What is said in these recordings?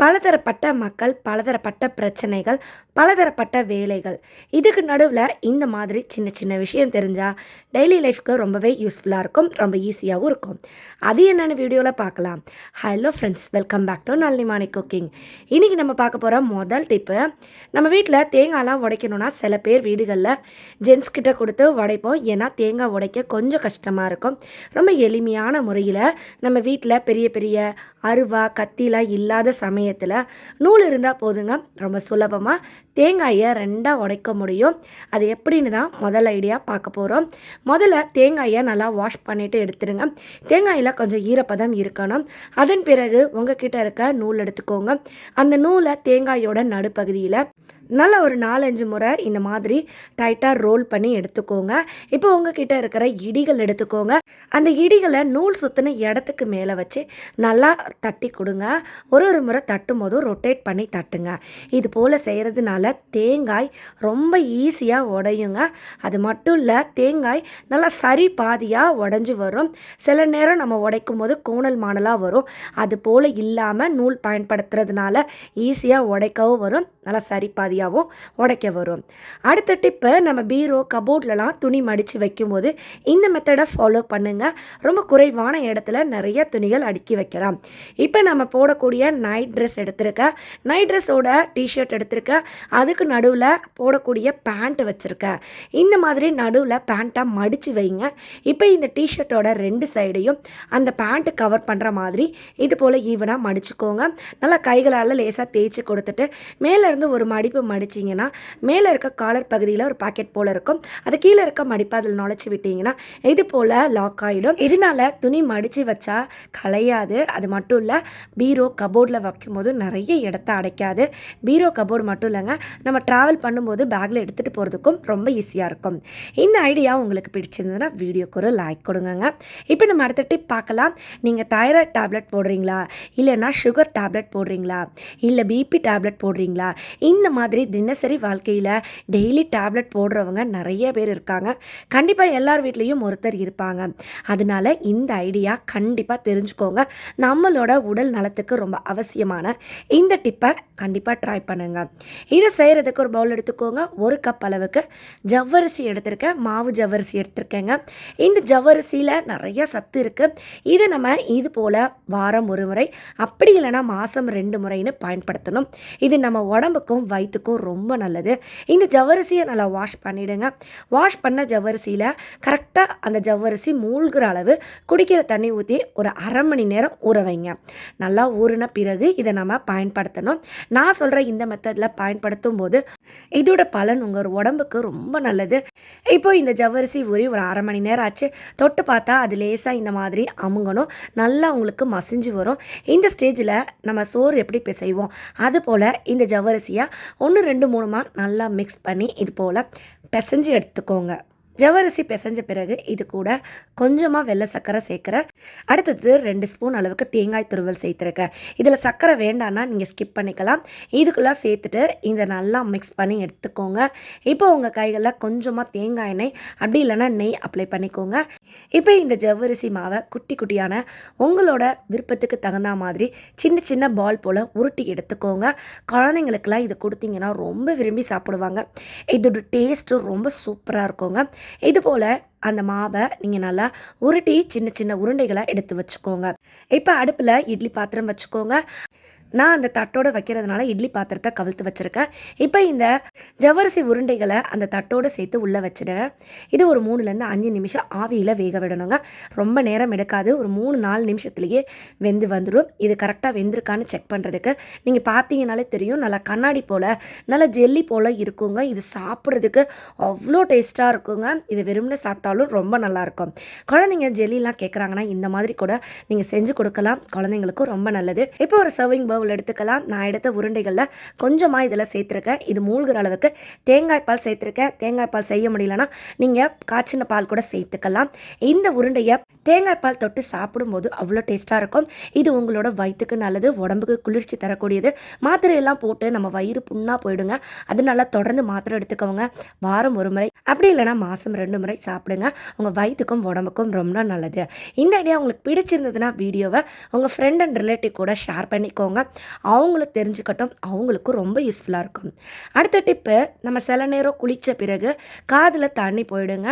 பலதரப்பட்ட மக்கள் பலதரப்பட்ட பிரச்சனைகள் பலதரப்பட்ட வேலைகள். இதுக்கு நடுவில் இந்த மாதிரி சின்ன சின்ன விஷயம் தெரிஞ்சால் டெய்லி லைஃப்க்கு ரொம்பவே யூஸ்ஃபுல்லாக இருக்கும் ரொம்ப ஈஸியாகவும் இருக்கும். அது என்னென்ன வீடியோவில் பார்க்கலாம். Hello friends welcome back to Nalinimani cooking இன்றைக்கி நம்ம பார்க்க போகிற முதல் டிப்பு நம்ம வீட்டில் தேங்காய்லாம் உடைக்கணும்னா சில பேர் வீடுகளில் ஜென்ஸ் கிட்ட கொடுத்து உடைப்போம். ஏன்னா தேங்காய் உடைக்க கொஞ்சம் கஷ்டமாக இருக்கும். ரொம்ப எளிமையான முறையில் நம்ம வீட்டில் பெரிய பெரிய அருவா கத்திலாம் இல்லாத சமயத்தில் நூல் இருந்தால் போதுங்க. ரொம்ப சுலபமாக தேங்காயை ரெண்டாக உடைக்க முடியும். அது எப்படின்னு தான் முதல் ஐடியா பார்க்க போகிறோம் முதல்ல தேங்காயை நல்லா வாஷ் பண்ணிவிட்டு எடுத்துருங்க. தேங்காயில் கொஞ்சம் ஈரப்பதம் இருக்கணும். அதன் பிறகு உங்ககிட்ட இருக்க நூல் எடுத்துக்கோங்க. அந்த நூலை தேங்காயோட நடுப்பகுதியில் நல்ல ஒரு நாலஞ்சு முறை இந்த மாதிரி டைட்டாக ரோல் பண்ணி எடுத்துக்கோங்க. இப்போ உங்ககிட்ட இருக்கிற இடிகள் எடுத்துக்கோங்க. அந்த இடிகளை நூல் சுற்றின இடத்துக்கு மேலே வச்சு நல்லா தட்டி கொடுங்க. ஒரு ஒரு முறை தட்டும் போதும் ரொட்டேட் பண்ணி தட்டுங்க. இது போல் செய்கிறதுனால தேங்காய் ரொம்ப ஈஸியாக உடையுங்க. அது மட்டும் இல்லை தேங்காய் நல்லா சரி பாதியாக உடஞ்சி வரும். சில நேரம் நம்ம உடைக்கும் போது கோணல் மாணலாக வரும். அது போல் இல்லாமல் நூல் பயன்படுத்துறதுனால ஈஸியாக உடைக்கவும் வரும். நல்லா சரி பாதியாகவும் உடைக்க வரும். அடுத்த டிப்பு நம்ம பீரோ கபோர்ட்லலாம் துணி மடித்து வைக்கும்போது இந்த மெத்தடை ஃபாலோ பண்ணுங்கள் ரொம்ப குறைவான இடத்துல நிறைய துணிகள் அடுக்கி வைக்கலாம். இப்போ நம்ம போடக்கூடிய நைட் ட்ரெஸ் எடுத்திருக்க. நைட் ட்ரெஸ்ஸோட டிஷர்ட் எடுத்திருக்கேன் அதுக்கு நடுவில் போடக்கூடிய பேண்ட் வச்சுருக்கேன் இந்த மாதிரி நடுவில் பேண்ட்டாக மடித்து வைங்க. இப்போ இந்த டிஷர்ட்டோட ரெண்டு சைடையும் அந்த பேண்ட்டு கவர் பண்ணுற மாதிரி இது போல் ஈவனாக மடிச்சுக்கோங்க. நல்லா கைகளால் லேசாக தேய்ச்சி கொடுத்துட்டு மேலே மேலேருந்து ஒரு மடிப்பு மடிச்சிங்கன்னா மேலே இருக்க காலர் பகுதியில் ஒரு பாக்கெட் போல் இருக்கும். அது கீழே இருக்க மடிப்பு அதில் நுழைச்சி விட்டிங்கன்னா இது போல் லாக் ஆகிடும் இதனால துணி மடித்து வச்சா கலையாது அது மட்டும் இல்லை பீரோ கபோர்டில் வைக்கும்போது நிறைய இடத்த அடைக்காது. பீரோ கபோர்டு மட்டும் இல்லைங்க நம்ம ட்ராவல் பண்ணும்போது பேக்கில் எடுத்துகிட்டு போகிறதுக்கும் ரொம்ப ஈஸியாக இருக்கும். இந்த ஐடியா உங்களுக்கு பிடிச்சிருந்ததுன்னா வீடியோக்கு ஒரு லைக் கொடுங்கங்க. இப்போ நம்ம அடுத்த டிப் பார்க்கலாம். நீங்கள் தைராய்டு டேப்லெட் போடுறீங்களா? இல்லைன்னா சுகர் டேப்லெட் போடுறீங்களா? இல்லை பிபி டேப்லெட் போடுறீங்களா? இந்த மாதிரி தினசரி வாழ்க்கையில் டெய்லி டேப்லெட் போடுறவங்க நிறைய பேர் இருக்காங்க. கண்டிப்பாக எல்லார் வீட்லேயும் ஒருத்தர் இருப்பாங்க. அதனால இந்த ஐடியா கண்டிப்பாக தெரிஞ்சுக்கோங்க. நம்மளோட உடல் நலத்துக்கு ரொம்ப அவசியமான இந்த டிப்பை கண்டிப்பாக ட்ரை பண்ணுங்க. இதை செய்கிறதுக்கு ஒரு பவுல் எடுத்துக்கோங்க. ஒரு கப் அளவுக்கு ஜவ்வரிசி எடுத்திருக்கேன். மாவு ஜவ்வரிசி எடுத்திருக்கேங்க. இந்த ஜவ்வரிசியில் நிறைய சத்து இருக்குது இதை நம்ம இது போல் வாரம் ஒரு முறை அப்படி இல்லைன்னா மாதம் ரெண்டு முறைன்னு பயன்படுத்தணும். இது நம்ம உடம்பு உடம்புக்கும் வயிற்றுக்கும் ரொம்ப நல்லது. இந்த ஜவ்வரிசியை நல்லா வாஷ் பண்ணிவிடுங்க வாஷ் பண்ண ஜவ்வரிசியில் கரெக்டாக அந்த ஜவ்வரிசி மூழ்கிற அளவு குடிக்கிற தண்ணி ஊற்றி ஒரு அரை மணி நேரம் ஊற வைங்க. நல்லா ஊறின பிறகு இதை நம்ம பயன்படுத்தணும். நான் சொல்கிற இந்த மெத்தடில் பயன்படுத்தும் போது இதோட பலன் உங்கள் உடம்புக்கு ரொம்ப நல்லது. இப்போ இந்த ஜவ்வரிசி ஊறி ஒரு அரை மணி நேரம் ஆச்சு. தொட்டு பார்த்தா அது லேசாக இந்த மாதிரி அமுங்கணும். நல்லா உங்களுக்கு மசிஞ்சு வரும். இந்த ஸ்டேஜில் நம்ம சோறு எப்படி பிசைவோம்? அது போல் இந்த கடைசியாக ஒன்று ரெண்டு மூணு மார்க் நல்லா மிக்ஸ் பண்ணி இது போல் பிசைஞ்சு எடுத்துக்கோங்க. ஜவ்வரிசி பிசைஞ்ச பிறகு இது கூட கொஞ்சமாக வெள்ளை சர்க்கரை சேர்க்குறேன் அடுத்தது ரெண்டு ஸ்பூன் அளவுக்கு தேங்காய் துருவல் சேர்த்துருக்கேன் இதில் சர்க்கரை வேண்டான்னா நீங்கள் ஸ்கிப் பண்ணிக்கலாம். இதுக்குள்ளே சேர்த்துட்டு இதை நல்லா மிக்ஸ் பண்ணி எடுத்துக்கோங்க. இப்போ உங்கள் கைகளில் கொஞ்சமாக தேங்காய் எண்ணெய் அப்படி இல்லைன்னா நெய் அப்ளை பண்ணிக்கோங்க. இப்போ இந்த ஜவ்வரிசி மாவை குட்டி குட்டியான உங்களோட விருப்பத்துக்கு தகுந்த மாதிரி சின்ன சின்ன பால் போல் உருட்டி எடுத்துக்கோங்க. குழந்தைங்களுக்கெல்லாம் இது கொடுத்தீங்கன்னா ரொம்ப விரும்பி சாப்பிடுவாங்க. இதோட டேஸ்ட்டு ரொம்ப சூப்பராக இருக்குங்க. இது போல் அந்த மாவை நீங்கள் நல்லா உருட்டி சின்ன சின்ன உருண்டைகளை எடுத்து வச்சுக்கோங்க. இப்போ அடுப்பில் இட்லி பாத்திரம் வச்சுக்கோங்க. நான் அந்த தட்டோடு வைக்கிறதுனால இட்லி பாத்திரத்தை கவிழ்த்து வச்சுருக்கேன். இப்போ இந்த ஜவ்வரிசி உருண்டைகளை அந்த தட்டோடு சேர்த்து உள்ளே வச்சிடுறேன். இது ஒரு மூணுலேருந்து அஞ்சு நிமிஷம் ஆவியில் வேக விடணுங்க. ரொம்ப நேரம் எடுக்காது. ஒரு மூணு நாலு நிமிஷத்துலேயே வெந்து வந்துடும். இது கரெக்டாக வெந்திருக்கான்னு செக் பண்ணுறதுக்கு நீங்கள் பார்த்தீங்கனாலே தெரியும். நல்லா கண்ணாடி போல் நல்லா ஜெல்லி போல் இருக்குங்க. இது சாப்பிட்றதுக்கு அவ்வளோ டேஸ்ட்டாக இருக்குங்க. இது வெறும்னு சாப்பிட்டாலும் ரொம்ப நல்லாயிருக்கும் குழந்தைங்க ஜெல்லிலாம் கேட்குறாங்கன்னா இந்த மாதிரி கூட நீங்கள் செஞ்சு கொடுக்கலாம். குழந்தைங்களுக்கும் ரொம்ப நல்லது. இப்போ ஒரு சர்விங் பவுல் எடுத்துக்கலாம். நான் எடுத்த உருண்டைகளில் கொஞ்சமாக இதில் சேர்த்துருக்கேன். இது மூழ்கிற அளவுக்கு தேங்காய் பால் சேர்த்துருக்கேன். தேங்காய் பால் செய்ய முடியலன்னா நீங்கள் காய்ச்சின பால் கூட சேர்த்துக்கலாம். இந்த உருண்டையை தேங்காய் பால் தொட்டு சாப்பிடும்போது அவ்வளோ டேஸ்ட்டாக இருக்கும். இது உங்களோட வயிற்றுக்கு நல்லது உடம்புக்கு குளிர்ச்சி தரக்கூடியது. மாத்திரையெல்லாம் போட்டு நம்ம வயிறு புண்ணாக போயிடுங்க. அதனால தொடர்ந்து மாத்திரை எடுத்துக்கோங்க. வாரம் ஒரு முறை. அப்படி இல்லைன்னா மாதம் ரெண்டு முறை சாப்பிடுங்க. உங்கள் வயிற்றுக்கும் உடம்புக்கும் ரொம்ப நல்லது. இந்த ஐடியா உங்களுக்கு பிடிச்சிருந்ததுன்னா வீடியோவை உங்கள் ஃப்ரெண்ட் அண்ட் ரிலேட்டிவ் கூட ஷேர் பண்ணிக்கோங்க. அவங்களும் தெரிஞ்சுக்கட்டும் அவங்களுக்கும் ரொம்ப யூஸ்ஃபுல்லாக இருக்கும். அடுத்த டிப்பு நம்ம சில நேரம் குளித்த பிறகு காதில் தண்ணி போயிடுங்க.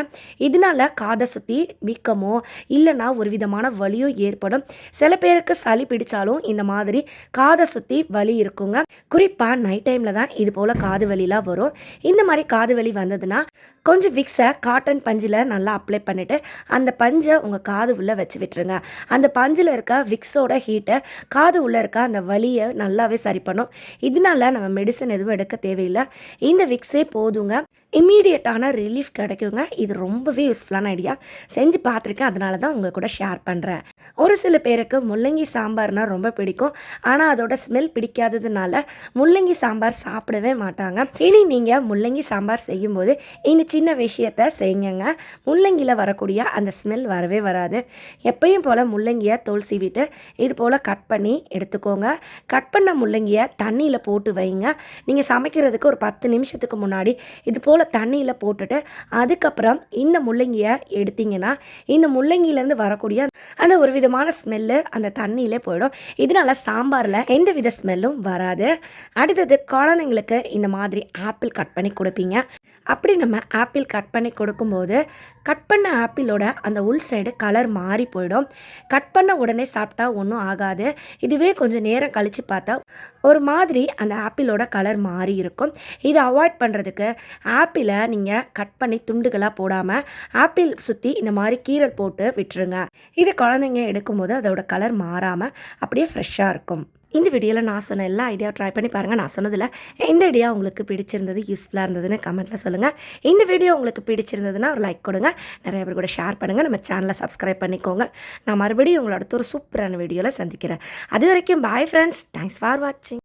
இதனால காதை சுற்றி வீக்கமோ இல்லைன்னா ஒரு விதமான வலியோ ஏற்படும். சில பேருக்கு சளி பிடிச்சாலும் இந்த மாதிரி காதை சுற்றி வலி இருக்குங்க. குறிப்பாக நைட் டைமில் தான் இது போல் காது வலிலாம் வரும். இந்த மாதிரி காது வலி வந்ததுன்னா கொஞ்சம் விக்ஸை காட்டன் பஞ்சில் நல்லா அப்ளை பண்ணிவிட்டு அந்த பஞ்சை உங்கள் காது உள்ளே வச்சு விட்டுருங்க. அந்த பஞ்சில் இருக்க விக்ஸோட ஹீட்டை காது உள்ளே இருக்க அந்த வலியை நல்லாவே சரி பண்ணும். இதனால நம்ம மெடிசன் எதுவும் எடுக்க தேவையில்லை. இந்த விக்ஸே போதுங்க. இம்மீடியட்டான ரிலீஃப் கிடைக்குங்க. இது ரொம்பவே யூஸ்ஃபுல்லான ஐடியா செஞ்சு பார்த்துருக்கேன். அதனால தான் உங்கள் கூட ஷேர் பண்ணுறேன் ஒரு சில பேருக்கு முள்ளங்கி சாம்பார்னால் ரொம்ப பிடிக்கும். ஆனால் அதோட ஸ்மெல் பிடிக்காததுனால முள்ளங்கி சாம்பார் சாப்பிடவே மாட்டாங்க. இனி நீங்கள் முள்ளங்கி சாம்பார் செய்யும்போது இந்த சின்ன விஷயத்த செய்யுங்க. முள்ளங்கியில் வரக்கூடிய அந்த ஸ்மெல் வரவே வராது. எப்பயும் போல் முள்ளங்கியை தோல் சீவிட்டு இது போல் கட் பண்ணி எடுத்துக்கோங்க. கட் பண்ண முள்ளங்கியை தண்ணியில் போட்டு வைங்க. நீங்கள் சமைக்கிறதுக்கு ஒரு பத்து நிமிஷத்துக்கு முன்னாடி இது போல் தண்ணியில் போட்டுட்டு அதுக்கப்புறம் இந்த முள்ளங்கியை எடுத்தீங்கன்னா இந்த முள்ளங்கியிலேருந்து வரக்கூடிய அந்த ஒரு விதமான ஸ்மெல்லு அந்த தண்ணியிலே போயிடும். இதனால சாம்பாரில் எந்த வித ஸ்மெல்லும் வராது. அடுத்தது குழந்தைங்களுக்கு இந்த மாதிரி ஆப்பிள் கட் பண்ணி கொடுப்பீங்க. அப்படி நம்ம ஆப்பிள் கட் பண்ணி கொடுக்கும்போது கட் பண்ண ஆப்பிளோட அந்த உள் சைடு கலர் மாறி போயிடும். கட் பண்ண உடனே சாப்பிட்டா ஒன்றும் ஆகாது. இதுவே கொஞ்சம் நேரம் கழித்து பார்த்தா ஒரு மாதிரி அந்த ஆப்பிளோட கலர் மாறி இருக்கும். இதை அவாய்ட் பண்ணுறதுக்கு ஆப்பிளை நீங்கள் கட் பண்ணி துண்டுகளாக போடாமல் ஆப்பிள் சுற்றி இந்த மாதிரி கீரல் போட்டு விட்டுருங்க. இது குழந்தைங்க எடுக்கும்போது அதோட கலர் மாறாமல் அப்படியே ஃப்ரெஷ்ஷாக இருக்கும். இந்த வீடியோவில் நான் சொன்ன எல்லா ஐடியாவும் ட்ரை பண்ணி பாருங்கள் நான் சொன்னதில் எந்த ஐடியா உங்களுக்கு பிடிச்சிருந்தது யூஸ்ஃபுல்லாக இருந்ததுன்னு கமெண்ட்டில் சொல்லுங்கள் இந்த வீடியோ உங்களுக்கு பிடிச்சிருந்ததுன்னா ஒரு லைக் கொடுங்க. நிறைய பேர் கூட ஷேர் பண்ணுங்கள் நம்ம சேனலை சப்ஸ்கிரைப் பண்ணிக்கோங்க. நான் மறுபடியும் உங்களோட ஒரு சூப்பரான வீடியோவில் சந்திக்கிறேன். அது வரைக்கும் பாய் ஃப்ரெண்ட்ஸ் தேங்க்ஸ் ஃபார் வாட்சிங்